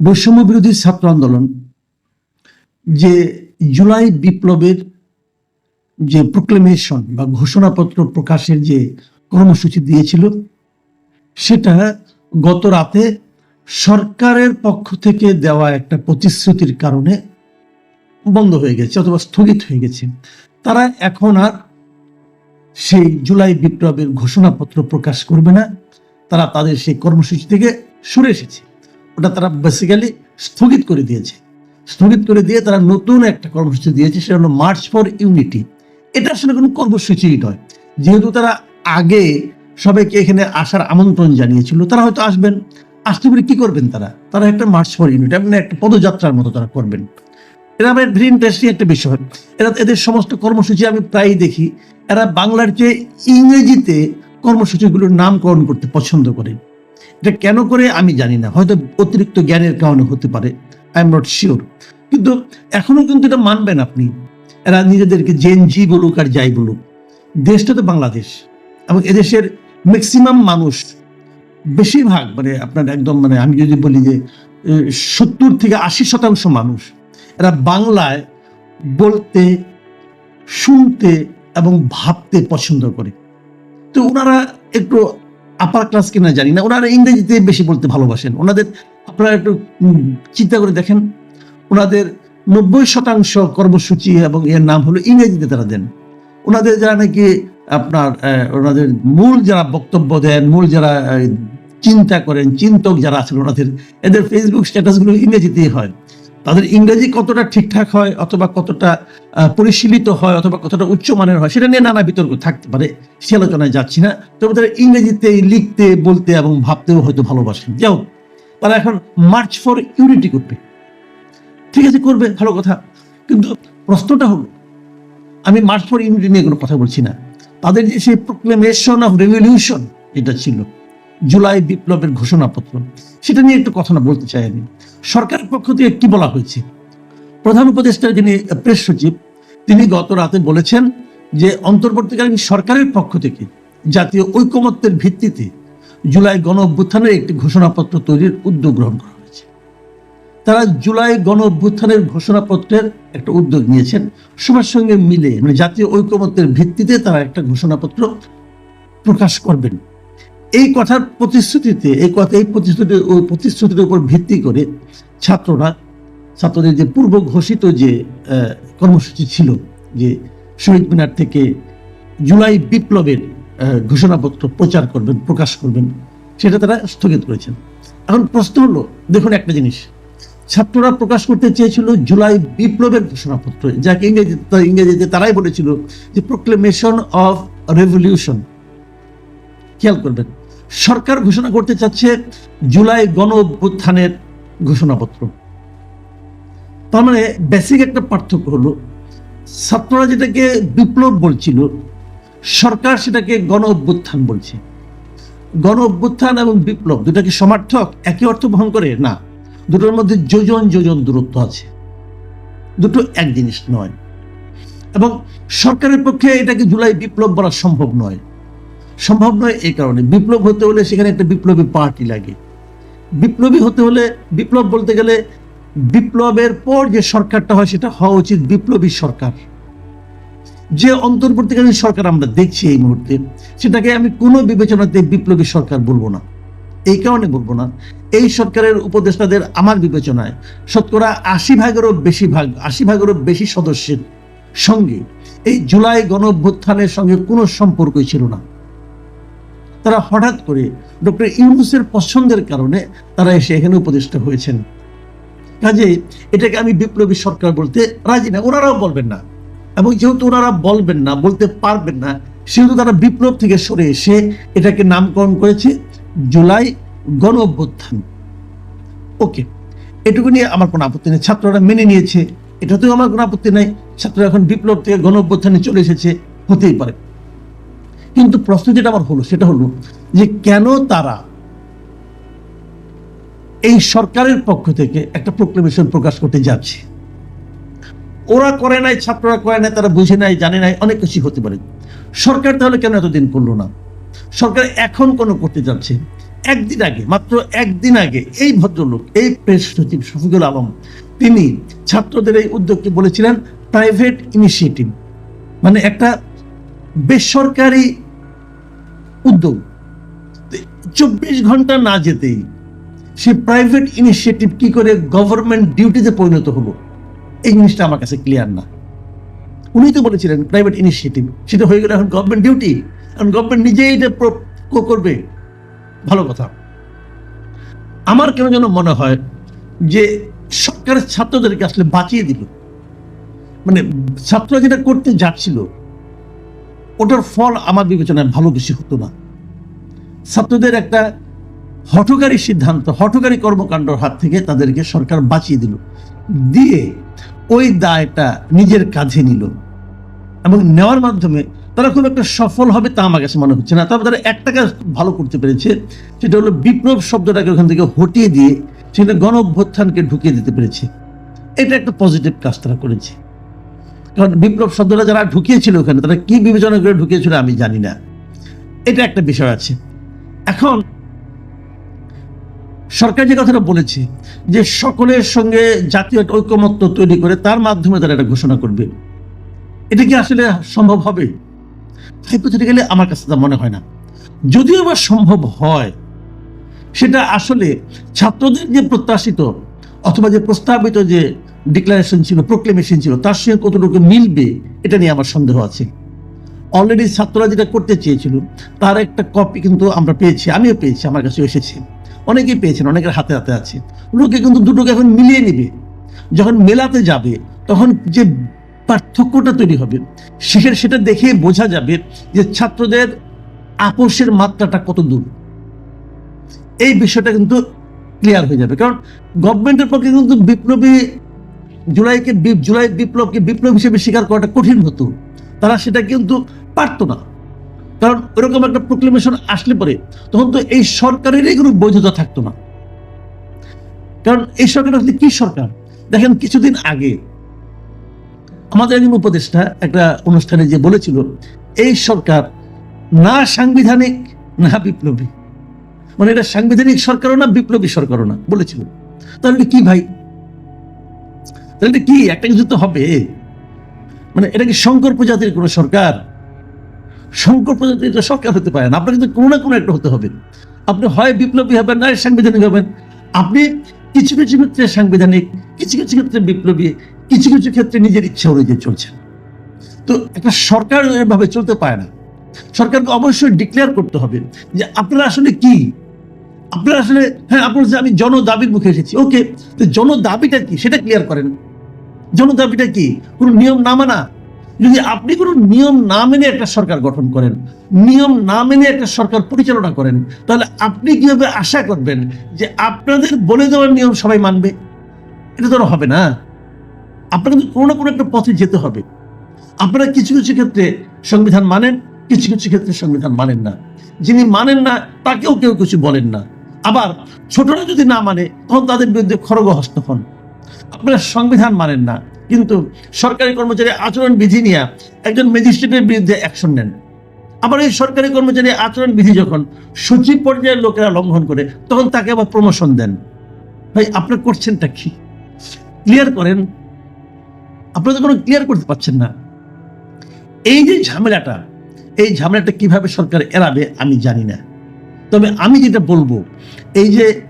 বৈষম্য বিরোধী ছাত্র আন্দোলন, যে জুলাই বিপ্লবের যে প্রোক্লেমেশন বা ঘোষণাপত্র প্রকাশের যে কর্মসূচি দিয়েছিল, সেটা গত রাতে সরকারের পক্ষ থেকে দেওয়া একটা প্রতিশ্রুতির কারণে বন্ধ হয়ে গেছে অথবা স্থগিত হয়ে গেছে। তারা এখন আর সেই জুলাই বিপ্লবের ঘোষণাপত্র প্রকাশ করবে না। তারা তাদের সেই কর্মসূচি থেকে সরে এসেছে। ওটা তারা বেসিক্যালি স্থগিত করে দিয়েছে। স্থগিত করে দিয়ে তারা নতুন একটা কর্মসূচি দিয়েছে, সেটা হলো মার্চ ফর ইউনিটি এটা আসলে কোনো কর্মসূচিই নয়। যেহেতু তারা আগে সবাইকে এখানে আসার আমন্ত্রণ জানিয়েছিল, তারা হয়তো আসবেন। আসতে পারে কি করবেন তারা? তারা একটা মার্চ ফর ইউনিটি মানে একটা পদযাত্রার মতো তারা করবেন। এরা আমার ভেরি ইন্টারেস্টিং একটা বিষয়। এরা এদের সমস্ত কর্মসূচি আমি প্রায়ই দেখি। এরা বাংলার চেয়ে ইংরেজিতে কর্মসূচিগুলোর নামকরণ করতে পছন্দ করে। এটা কেন করে আমি জানি না। হয়তো অতিরিক্ত জ্ঞানের কারণে হতে পারে। আই এম নট শিওর কিন্তু এখনও কিন্তু এটা মানবেন আপনি। এরা নিজেদেরকে জেন জি বলুক আর যাই বলুক। দেশটা তো বাংলাদেশ। এবং এদেশের ম্যাক্সিমাম মানুষ বেশিরভাগ মানে আপনার একদম মানে আমি যদি বলি যে সত্তর থেকে আশি শতাংশ মানুষ। এরা বাংলায় বলতে, শুনতে এবং ভাবতে পছন্দ করে। তো ওনারা একটু আপার ক্লাস কিনা জানি না। ওনারা ইংরেজিতে বেশি বলতে ভালোবাসেন। ওনাদের আপনারা একটু চিন্তা করে দেখেন। ওনাদের নব্বই শতাংশ কর্মসূচি এবং এর নাম হলো ইংরেজিতে তারা দেন। ওনাদের যারা নাকি আপনার ওনাদের মূল যারা বক্তব্য দেন, মূল যারা চিন্তা করেন, চিন্তক যারা আছেন, ওনাদের, এদের ফেসবুক স্ট্যাটাসগুলো ইংরেজিতেই হয়। তাদের ইংরেজি কতটা ঠিকঠাক হয় অথবা কতটা পরিশীলিত হয় অথবা কতটা উচ্চমানের হয়, সেটা নিয়ে নানা বিতর্ক থাকতে পারে, সে আলোচনায় যাচ্ছি না। তবে তারা ইংরেজিতে লিখতে, বলতে এবং ভাবতেও হয়তো ভালোবাসেন। যাও তারা এখন মার্চ ফর ইউনিটি করবে। ঠিক আছে, করবে, ভালো কথা। কিন্তু প্রশ্নটা হলো, আমি মার্চ ফর ইউনিটি নিয়ে কোনো কথা বলছি না। তাদের যে সেই প্রোক্লেমেশন অফ রেভলিউশন যেটা ছিল। জুলাই বিপ্লবের ঘোষণাপত্র। সেটা নিয়ে একটু কথা না বলতে চাই আমি। সরকারের পক্ষ থেকে কি বলা হয়েছে? প্রধান উপদেষ্টা যিনি প্রেস সচিব, তিনি গত রাতে বলেছেন যে অন্তর্বর্তীকালীন সরকারের পক্ষ থেকে জাতীয় ঐকমত্যের ভিত্তিতে জুলাই গণ অভ্যুত্থানের একটি ঘোষণাপত্র তৈরির উদ্যোগ গ্রহণ করা হয়েছে। তারা জুলাই গণ অভ্যুত্থানের ঘোষণাপত্রের একটা উদ্যোগ নিয়েছেন। সবার সঙ্গে মিলে মানে জাতীয় ঐকমত্যের ভিত্তিতে তারা একটা ঘোষণাপত্র প্রকাশ করবেন। এই কথার প্রতিশ্রুতিতে, এই কথা, এই প্রতিশ্রুতি ওই প্রতিশ্রুতির উপর ভিত্তি করে ছাত্ররা, ছাত্রদের যে পূর্ব ঘোষিত যে কর্মসূচি ছিল, যে শহীদ মিনার থেকে জুলাই বিপ্লবের ঘোষণাপত্র প্রচার করবেন, প্রকাশ করবেন, সেটা তারা স্থগিত করেছেন। এখন প্রশ্ন হলো, দেখুন একটা জিনিস, ছাত্ররা প্রকাশ করতে চেয়েছিল জুলাই বিপ্লবের ঘোষণাপত্র, যাকে ইংরেজিতে ইংরেজিতে তারাই বলেছিল যে প্রোক্লেমেশন অফ রেভলিউশন খেয়াল করবেন, সরকার ঘোষণা করতে চাচ্ছে জুলাই গণ অভ্যুত্থানের ঘোষণাপত্র। তার মানে বেসিক একটা পার্থক্য হলো, ছাত্ররা যেটাকে বিপ্লব বলছিল, সরকার সেটাকে গণ অভ্যুত্থান বলছে। গণ অভ্যুত্থান এবং বিপ্লব দুটা কি সমার্থক একই অর্থ বহন করে? না, দুটোর মধ্যে যোজন যোজন দূরত্ব আছে। দুটো এক জিনিস নয়। এবং সরকারের পক্ষে এটাকে জুলাই বিপ্লব বলা সম্ভব নয়। সম্ভব নয় এই কারণে। বিপ্লব হতে হলে সেখানে একটা বিপ্লবী পার্টি লাগে। বিপ্লবী হতে হলে, বিপ্লব বলতে গেলে বিপ্লবের পর যে সরকারটা হয় সেটা হওয়া উচিত বিপ্লবী সরকার। যে অন্তর্বর্তীকালীন সরকার আমরা দেখছি এই মুহূর্তে, সেটাকে আমি কোনো বিবেচনাতে বিপ্লবী সরকার বলব না। এই কারণে বলব না। এই সরকারের উপদেষ্টাদের আমার বিবেচনায় শতকরা আশি ভাগেরও বেশি ভাগ, আশি ভাগেরও বেশি সদস্যের সঙ্গে এই জুলাই গণভ্যুত্থানের সঙ্গে কোনো সম্পর্কই ছিল না। তারা হঠাৎ করে ডক্টর ইউনুসের পছন্দের কারণে তারা এসে এখানে উপদেষ্টা হয়েছেন। কাজে এটাকে আমি বিপ্লবী সরকার বলতে রাজি না, ওনারাও বলবেন না। এবং যেহেতু ওনারা বলবেন না, বলতে পারবেন না, সেহেতু তারা বিপ্লব থেকে সরে এসে এটাকে নামকরণ করেছে জুলাই গণ অভ্যুত্থান। ওকে, এটুকু নিয়ে আমার কোনো আপত্তি নেই। ছাত্ররা মেনে নিয়েছে, এটাতেও আমার কোনো আপত্তি নেই। ছাত্ররা এখন বিপ্লব থেকে গণ অভ্যুত্থানে চলে এসেছে, হতেই পারে। কিন্তু প্রশ্ন যেটা আমার হলো, সেটা হলো যে কেন তারা এই সরকারের পক্ষ থেকে একটা প্রোক্লেমেশন প্রকাশ করতে যাচ্ছে। ওরা করে নাই, ছাত্ররা করে নাই, তারা বুঝে নাই, জানে নাই, অনেক কিছু হতে পারে। সরকার তাহলে কেন এতদিন করল না? সরকার এখন কোনো করতে যাচ্ছে? একদিন আগে, মাত্র একদিন আগে এই ভদ্রলোক, এই প্রেস সচিব শফিকুল আলম, তিনি ছাত্রদের এই উদ্যোগকে বলেছিলেন প্রাইভেট ইনিশিয়েটিভ মানে একটা বেসরকারি উদ্যোগ। চব্বিশ ঘণ্টা না যেতেই সে প্রাইভেট ইনিশিয়েটিভ কি করে গভর্নমেন্ট ডিউটিতে পরিণত হলো এই জিনিসটা আমার কাছে ক্লিয়ার না। উনি তো বলেছিলেন প্রাইভেট ইনিশিয়েটিভ সেটা হয়ে গেলে এখন গভর্নমেন্ট ডিউটি এখন গভর্নমেন্ট নিজেই এটা করবে। ভালো কথা। আমার কেন যেন মনে হয় যে সরকারের ছাত্রদেরকে আসলে বাঁচিয়ে দিল। মানে ছাত্ররা যেটা করতে যাচ্ছিল ওটার ফল আমার বিবেচনায় ভালো বেশি হতো না। ছাত্রদের একটা হঠকারী সিদ্ধান্ত, হঠকারী কর্মকাণ্ডর হাত থেকে তাদেরকে সরকার বাঁচিয়ে দিল। দিয়ে ওই দায়টা নিজের কাঁধে নিল এবং নেওয়ার মাধ্যমে তারা খুব একটা সফল হবে তা আমার কাছে মনে হচ্ছে না। তবে তারা একটা কাজ ভালো করতে পেরেছে, সেটা হলো বিপ্লব শব্দটাকে ওখান থেকে হটিয়ে দিয়ে সেটা গণ অভ্যুত্থানকে ঢুকিয়ে দিতে পেরেছে। এটা একটা পজিটিভ কাজ তারা করেছে। কারণ বিপ্লব শব্দটা যারা ঢুকিয়েছিল ওখানে, তারা কি বিবেচনা করে ঢুকিয়েছিল আমি জানি না। এটা একটা বিষয় আছে। এখন, সরকার যে কথাটা বলেছে, যে সকলের সঙ্গে জাতীয় একটা ঐক্যমত্য তৈরি করে তার মাধ্যমে তারা এটা ঘোষণা করবে। এটা কি আসলে সম্ভব হবে? হাইপোথেটিক্যালি আমার কাছে তা মনে হয় না। যদিও বা সম্ভব হয়, সেটা আসলে ছাত্রদের যে প্রত্যাশিত অথবা যে প্রস্তাবিত যে ডিক্লারেশন ছিল প্রোক্লেমেশন ছিল, তার সঙ্গে কতটুকু মিলবে এটা নিয়ে আমার সন্দেহ আছে। অলরেডি ছাত্ররা যেটা করতে চেয়েছিল, তার একটা কপি কিন্তু আমরা পেয়েছি, আমিও পেয়েছি, আমার কাছে এসেছে। অনেকেই পেয়েছেন, অনেকের হাতে হাতে আছে। লোকে কিন্তু দুটোকে এখন মিলিয়ে নেবে। যখন মেলাতে যাবে, তখন যে পার্থক্যটা তৈরি হবে সেখানে সেটা দেখে বোঝা যাবে যে ছাত্রদের আপোষের মাত্রাটা কত দূর। এই বিষয়টা কিন্তু ক্লিয়ার হয়ে যাবে। কারণ গভর্নমেন্টের পক্ষে কিন্তু বিপ্লবী জুলাইকে জুলাই বিপ্লবকে বিপ্লব হিসেবে স্বীকার করাটা কঠিন হতো। তারা সেটা কিন্তু পারতো না। কারণ ওরকম একটা প্রোক্লেমেশন আসলে পরে তখন তো এই সরকারেরই কোনো বৈধতা থাকতো না। কারণ এই সরকার আসলে কি সরকার? দেখেন, কিছুদিন আগে আমাদের একজন উপদেষ্টা একটা অনুষ্ঠানে যে বলেছিল, এই সরকার না সাংবিধানিক, না বিপ্লবী। মানে এটা সাংবিধানিক সরকারও না, বিপ্লবী সরকারও না, বলেছিল। তাহলে কি ভাই? তাহলে কি? একটা কিছু তো হবে। মানে এটা কি শঙ্কর প্রজাতির কোনো সরকার? শঙ্কর প্রজাতির সরকার হতে পারে না। আপনার কিন্তু কোনো না কোনো একটা হতে হবে। আপনি হয় বিপ্লবী হবেন না সাংবিধানিক হবেন। আপনি কিছু কিছু ক্ষেত্রে সাংবিধানিক, কিছু কিছু ক্ষেত্রে বিপ্লবী, কিছু কিছু ক্ষেত্রে নিজের ইচ্ছা অনুযায়ী চলছে তো একটা সরকার এভাবে চলতে পারে না। সরকারকে অবশ্যই ডিক্লেয়ার করতে হবে যে আপনারা আসলে কি? আপনারা আসলে হ্যাঁ আপনার যে আমি জনদাবির মুখে এসেছি ওকে তো জনদাবিটা কি? সেটা ক্লিয়ার করেন। জনদাবিটা কি? কোনো নিয়ম না মানা? যদি আপনি কোনো নিয়ম না মেনে একটা সরকার গঠন করেন, নিয়ম না মেনে একটা সরকার পরিচালনা করেন, তাহলে আপনি কীভাবে আশা করবেন যে আপনাদের বলে দেওয়ার নিয়ম সবাই মানবে? এটা তো হবে না। আপনাকে কোনো না কোনো একটা পথে যেতে হবে। আপনারা কিছু কিছু ক্ষেত্রে সংবিধান মানেন, কিছু কিছু ক্ষেত্রে সংবিধান মানেন না। যিনি মানেন না, তাকেও কেউ কিছু বলেন না। আবার ছোটরা যদি না মানে তখন তাদের বিরুদ্ধে খড়গহস্ত হন। আপনারা সংবিধান মানেন না। কিন্তু সরকারি কর্মচারী আচরণ বিধি নিয়ে একজন ম্যাজিস্ট্রেটের বিরুদ্ধে অ্যাকশন নেন। আবার এই সরকারি কর্মচারী আচরণ বিধি যখন সচিব পর্যায়ের লোকেরা লঙ্ঘন করে, তখন তাকে আবার প্রমোশন দেন। ভাই আপনার করছেনটা কি? ক্লিয়ার করেন? আপনারা তো কোনো ক্লিয়ার করতে পারছেন না। এই যে ঝামেলাটা, এই ঝামেলাটা কীভাবে সরকার এড়াবে আমি জানি না। তবে আমি যেটা বলব, এই যে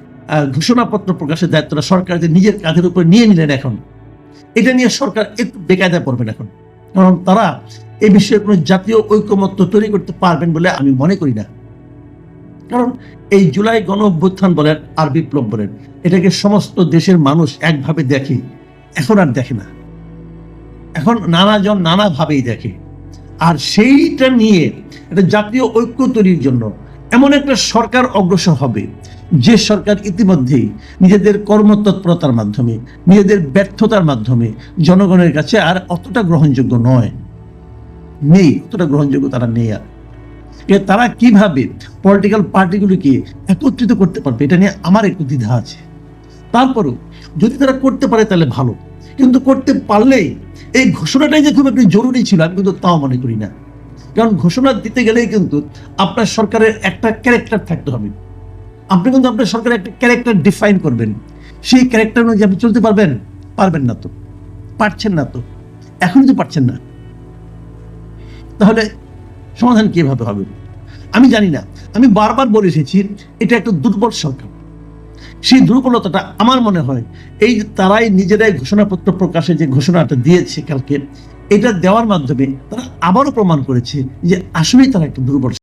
ঘোষণাপত্র প্রকাশের দায়িত্বটা সরকার যে নিজের কাঁধের উপর নিয়ে নিলেন এখন। এটা নিয়ে সরকার একটু বেকায়দায় পড়বেন এখন। কারণ তারা এই বিষয়ে কোনো জাতীয় ঐকমত্য তৈরি করতে পারবেন বলে আমি মনে করি না। কারণ এই জুলাই গণ অভ্যুত্থান বলেন আর বিপ্লব বলেন, এটাকে সমস্ত দেশের মানুষ একভাবে দেখে, এখন আর দেখে না। এখন নানাজন নানাভাবেই দেখে। আর সেইটা নিয়ে একটা জাতীয় ঐক্য তৈরির জন্য এমন একটা সরকার অগ্রসর হবে। যে সরকার ইতিমধ্যেই নিজেদের কর্মতৎপরতার মাধ্যমে, নিজেদের ব্যর্থতার মাধ্যমে জনগণের কাছে আর অতটা গ্রহণযোগ্য নয়। নেই, অতটা গ্রহণযোগ্য তারা নেই আর। তারা কীভাবে পলিটিক্যাল পার্টিগুলিকে একত্রিত করতে পারবে, এটা নিয়ে আমার একটু দ্বিধা আছে। তারপরেও যদি তারা করতে পারে তাহলে ভালো। কিন্তু করতে পারলেই এই ঘোষণাটাই যে খুব একটু জরুরি ছিল, আমি কিন্তু তাও মনে করি না। কারণ ঘোষণা দিতে গেলেই কিন্তু আপনার সরকারের একটা ক্যারেক্টার থাকতে হবে। আপনি কিন্তু আপনার সরকারের একটা ক্যারেক্টার ডিফাইন করবেন। সেই ক্যারেক্টার অনুযায়ী আপনি চলতে পারবেন? পারবেন না তো। পারছেন না তো। এখনই তো পারছেন না। তাহলে সমাধান কীভাবে হবে? আমি জানি না। আমি বারবার বলে এসেছি, এটা একটা দুর্বল সরকার। সেই দুর্বলতাটা আমার মনে হয়, এই তারাই নিজেরাই ঘোষণাপত্র প্রকাশে যে ঘোষণাটা দিয়েছে কালকে এটা দেওয়ার মাধ্যমে তারা আবারও প্রমাণ করেছে যে আসলেই তারা একটা দুর্বল